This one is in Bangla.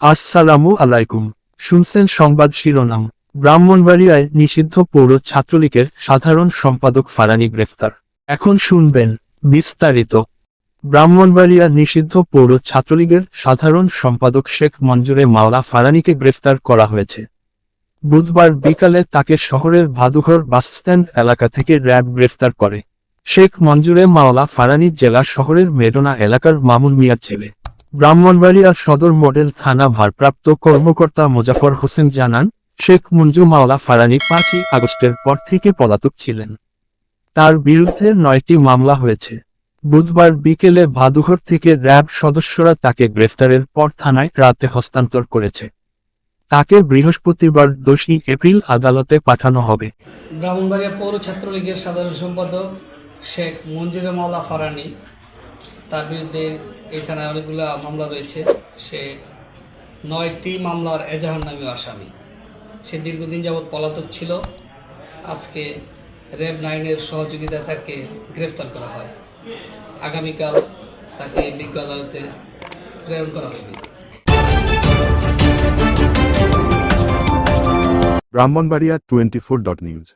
আসসালামু আলাইকুম। শুনছেন সংবাদ শিরোনাম। ব্রাহ্মণবাড়িয়ায় নিষিদ্ধ পৌর ছাত্রলীগের সাধারণ সম্পাদক ফারানি গ্রেফতার। এখন শুনবেন বিস্তারিত। ব্রাহ্মণবাড়িয়া নিষিদ্ধ পৌর ছাত্রলীগের সাধারণ সম্পাদক শেখ মঞ্জুরে মাওলা ফারানিকে গ্রেফতার করা হয়েছে। বুধবার বিকালে তাকে শহরের ভাদুঘর বাসস্ট্যান্ড এলাকা থেকে র্যাব গ্রেফতার করে। শেখ মঞ্জুরে মাওলা ফারানি জেলা শহরের মেডোনা এলাকার মামুন মিয়ার ছেলে। ব্রাহ্মণবাড়িয়া সদর মডেল থানা ভারপ্রাপ্ত কর্মকর্তা মোজাফর হোসেন জানান, শেখ মঞ্জু মাওলা ফারানি পাঁচই আগস্টের পর থেকে পলাতক ছিলেন। তার বিরুদ্ধে নয়টি মামলা হয়েছে। বুধবার বিকেলে ভাদুঘর থেকে র্যাব সদস্যরা তাকে গ্রেফতারের পর থানায় রাতে হস্তান্তর করেছে। তাকে বৃহস্পতিবার দোষী এপ্রিল আদালতে পাঠানো হবে। ব্রাহ্মণবাড়িয়া পৌর ছাত্রলীগের সাধারণ সম্পাদক শেখ মঞ্জুরে ফারানি তার বিরুদ্ধে এই থানায় অনেকগুলো মামলা রয়েছে। সে নয়টি মামলার এজাহার নামী আসামি। সে দীর্ঘদিন যাবৎ পলাতক ছিল। আজকে র্যাব নাইনের সহযোগিতায় তাকে গ্রেফতার করা হয়। আগামীকাল তাকে বিজ্ঞ আদালতে প্রেরণ করা হবে। Brahmanbaria twenty four dot news.